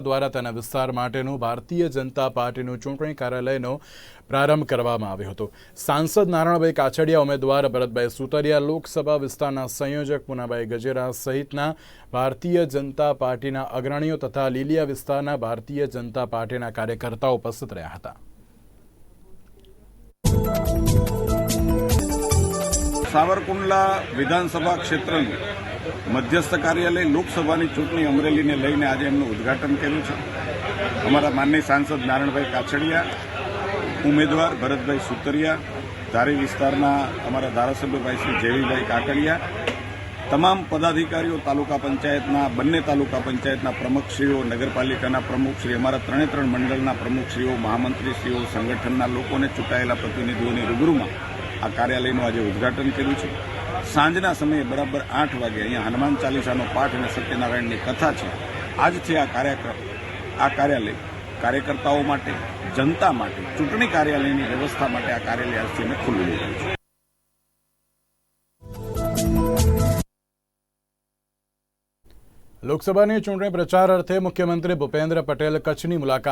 દ્વારા તેના વિસ્તાર માટેનું ભારતીય જનતા પાર્ટીનું ચૂંટણી કાર્યાલયનો પ્રારંભ કરવામાં આવ્યો હતો. સાંસદ નારાયણભાઈ કાછડિયા, ઉમેદવાર ભરતભાઈ સુતરિયા, લોકસભા વિસ્તારના સંયોજક પુનાભાઈ ગજેરા સહિતના ભારતીય જનતા પાર્ટીના અગ્રણીઓ તથા લીલિયા વિસ્તારના ભારતીય જનતા પાર્ટીના કાર્યકર્તાઓ ઉપસ્થિત રહ્યા હતા. સાવરકુંડલા વિધાનસભા ક્ષેત્રનું મધ્યસ્થ કાર્યાલય લોકસભાની ચૂંટણી અમરેલીને લઈને આજે એમનું ઉદ્ઘાટન કર્યું છે. અમારા માનનીય સાંસદ નારાયણભાઈ કાછડિયા, ઉમેદવાર ભરતભાઈ સુતરિયા, ધારી વિસ્તારના અમારા ધારાસભ્યભાઈ શ્રી જેવીભાઈ કાકડિયા, તમામ પદાધિકારીઓ તાલુકા પંચાયતના, બંને તાલુકા પંચાયતના પ્રમુખશ્રીઓ, નગરપાલિકાના પ્રમુખશ્રી અમારા ત્રણે ત્રણ મંડળના પ્રમુખશ્રીઓ, મહામંત્રીશ્રીઓ, સંગઠનના લોકોને ચૂંટાયેલા પ્રતિનિધિઓની રૂબરૂમાં આ કાર્યાલયનું આજે ઉદ્ઘાટન કર્યું છે. સાંજના સમયે બરાબર આઠ વાગે અહીંયા હનુમાન ચાલીસાનો પાઠ અને સત્યનારાયણની કથા છે. આજથી આ કાર્યક્રમ. આ કાર્યાલય કાર્યકર્તાઓ માટે, જનતા માટે, ચૂંટણી કાર્યાલયની વ્યવસ્થા માટે આ કાર્યાલય આજથી અમે ખુલ્લું મૂક્યું છે. લોકસભાની ચૂંટણી પ્રચાર અર્થે મુખ્યમંત્રી ભૂપેન્દ્ર પટેલ કચ્છની મુલાકાત